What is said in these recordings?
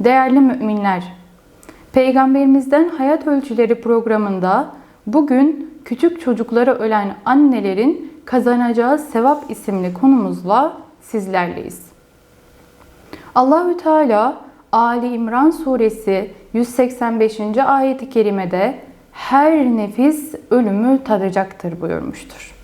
Değerli müminler, Peygamberimizden Hayat Ölçüleri programında bugün küçük çocuklara ölen annelerin kazanacağı sevap isimli konumuzla sizlerleyiz. Allahü Teala Ali İmran suresi 185. ayeti kerimede her nefis ölümü tadacaktır buyurmuştur.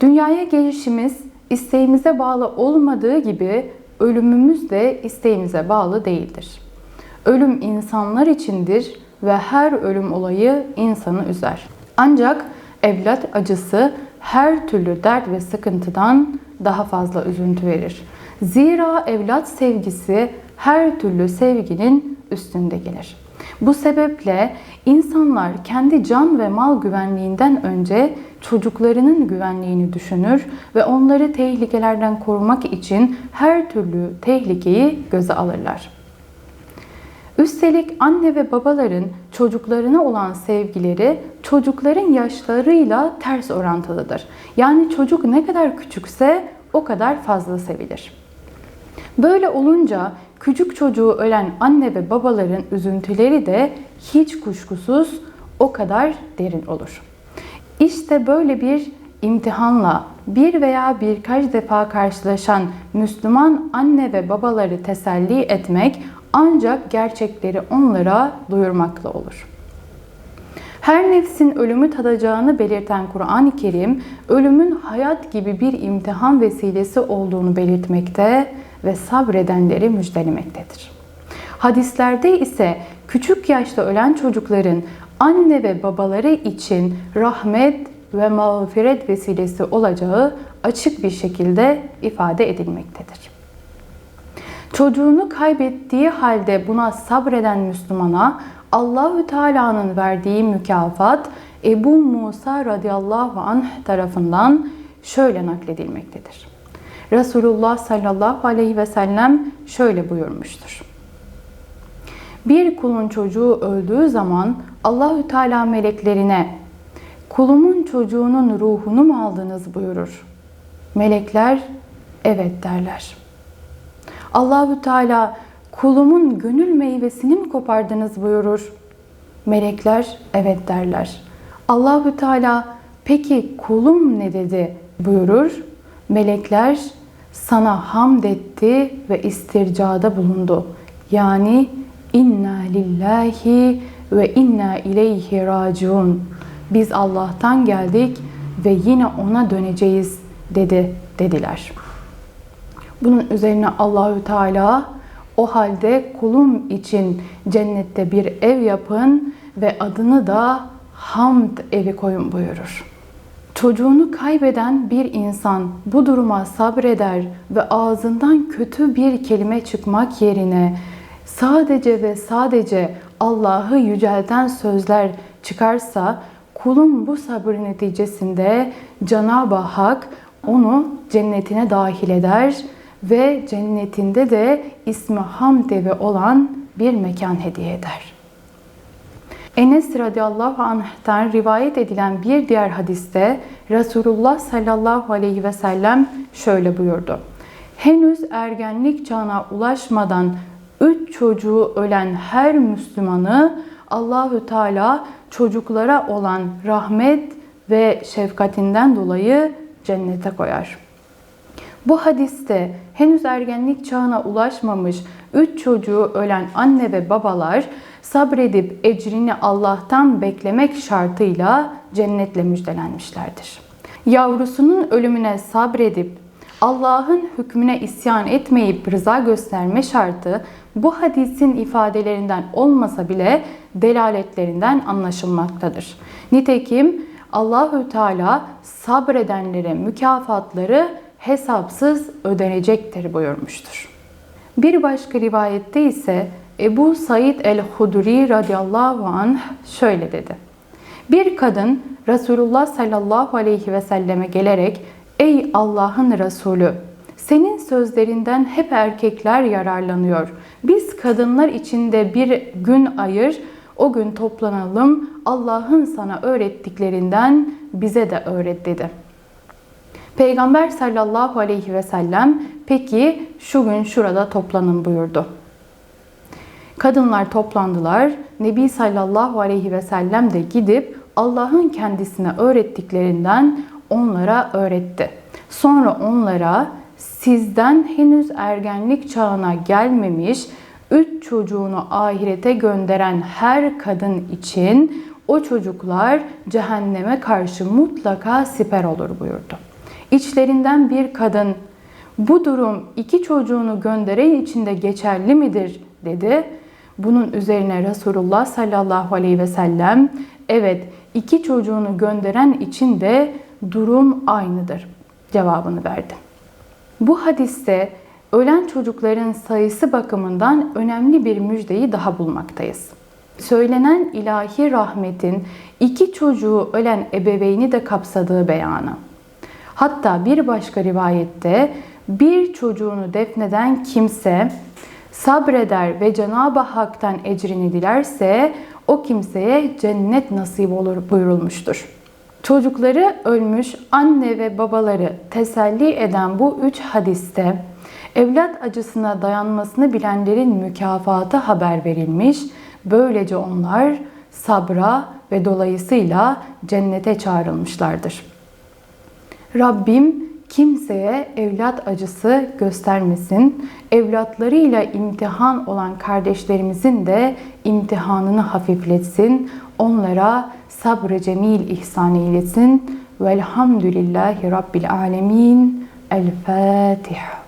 Dünyaya gelişimiz isteğimize bağlı olmadığı gibi ölümümüz de isteğimize bağlı değildir. Ölüm insanlar içindir ve her ölüm olayı insanı üzer. Ancak evlat acısı her türlü dert ve sıkıntıdan daha fazla üzüntü verir. Zira evlat sevgisi her türlü sevginin üstünde gelir. Bu sebeple insanlar kendi can ve mal güvenliğinden önce çocuklarının güvenliğini düşünür ve onları tehlikelerden korumak için her türlü tehlikeyi göze alırlar. Üstelik anne ve babaların çocuklarına olan sevgileri çocukların yaşlarıyla ters orantılıdır. Yani çocuk ne kadar küçükse o kadar fazla sevilir. Böyle olunca küçük çocuğu ölen anne ve babaların üzüntüleri de hiç kuşkusuz o kadar derin olur. İşte böyle bir imtihanla bir veya birkaç defa karşılaşan Müslüman anne ve babaları teselli etmek ancak gerçekleri onlara duyurmakla olur. Her nefsin ölümü tadacağını belirten Kur'an-ı Kerim, ölümün hayat gibi bir imtihan vesilesi olduğunu belirtmekte ve sabredenleri müjdelemektedir. Hadislerde ise küçük yaşta ölen çocukların anne ve babaları için rahmet ve mağfiret vesilesi olacağı açık bir şekilde ifade edilmektedir. Çocuğunu kaybettiği halde buna sabreden Müslümana Allahü Teala'nın verdiği mükafat Ebu Musa radıyallahu anh tarafından şöyle nakledilmektedir. Resulullah sallallahu aleyhi ve sellem şöyle buyurmuştur. Bir kulun çocuğu öldüğü zaman Allahü Teala meleklerine kulumun çocuğunun ruhunu mu aldınız buyurur. Melekler evet derler. Allahü Teala kulumun gönül meyvesini mi kopardınız buyurur. Melekler evet derler. Allahü Teala peki kulum ne dedi buyurur. Melekler sana hamd etti ve istircada bulundu. Yani inna lillahi ve inna ileyhi raciun. Biz Allah'tan geldik ve yine ona döneceğiz dedi dediler. Bunun üzerine Allahü Teala o halde kulum için cennette bir ev yapın ve adını da hamd evi koyun buyurur. Çocuğunu kaybeden bir insan bu duruma sabreder ve ağzından kötü bir kelime çıkmak yerine sadece ve sadece Allah'ı yücelten sözler çıkarsa kulun bu sabır neticesinde Cenab-ı Hak onu cennetine dahil eder ve cennetinde de ismi hamd evi olan bir mekan hediye eder. Enes radıyallahu anh'tan rivayet edilen bir diğer hadiste Resulullah sallallahu aleyhi ve sellem şöyle buyurdu. Henüz ergenlik çağına ulaşmadan üç çocuğu ölen her Müslümanı Allahü Teala çocuklara olan rahmet ve şefkatinden dolayı cennete koyar. Bu hadiste henüz ergenlik çağına ulaşmamış üç çocuğu ölen anne ve babalar sabredip ecrini Allah'tan beklemek şartıyla cennetle müjdelenmişlerdir. Yavrusunun ölümüne sabredip Allah'ın hükmüne isyan etmeyip rıza gösterme şartı bu hadisin ifadelerinden olmasa bile delaletlerinden anlaşılmaktadır. Nitekim Allahü Teala sabredenlere mükafatları hesapsız ödenecektir buyurmuştur. Bir başka rivayette ise Ebu Said el-Hudri radıyallahu anh şöyle dedi. Bir kadın Resulullah sallallahu aleyhi ve selleme gelerek Ey Allah'ın Resulü senin sözlerinden hep erkekler yararlanıyor. Biz kadınlar içinde bir gün ayır, o gün toplanalım. Allah'ın sana öğrettiklerinden bize de öğret dedi. Peygamber sallallahu aleyhi ve sellem peki şu gün şurada toplanın buyurdu. Kadınlar toplandılar. Nebi sallallahu aleyhi ve sellem de gidip Allah'ın kendisine öğrettiklerinden onlara öğretti. Sonra onlara sizden henüz ergenlik çağına gelmemiş üç çocuğunu ahirete gönderen her kadın için o çocuklar cehenneme karşı mutlaka siper olur buyurdu. İçlerinden bir kadın bu durum iki çocuğunu gönderen için de geçerli midir dedi. Bunun üzerine Resulullah sallallahu aleyhi ve sellem evet iki çocuğunu gönderen için de durum aynıdır cevabını verdi. Bu hadiste ölen çocukların sayısı bakımından önemli bir müjdeyi daha bulmaktayız. Söylenen ilahi rahmetin iki çocuğu ölen ebeveyni de kapsadığı beyanı. Hatta bir başka rivayette bir çocuğunu defneden kimse sabreder ve Cenab-ı Hak'tan ecrini dilerse o kimseye cennet nasip olur buyurulmuştur. Çocukları ölmüş anne ve babaları teselli eden bu üç hadiste evlat acısına dayanmasını bilenlerin mükafatı haber verilmiş. Böylece onlar sabra ve dolayısıyla cennete çağrılmışlardır. Rabbim kimseye evlat acısı göstermesin. Evlatlarıyla imtihan olan kardeşlerimizin de imtihanını hafifletsin. Onlara sabrı cemil ihsan eylesin. Velhamdülillahi Rabbil alemin. El Fatiha.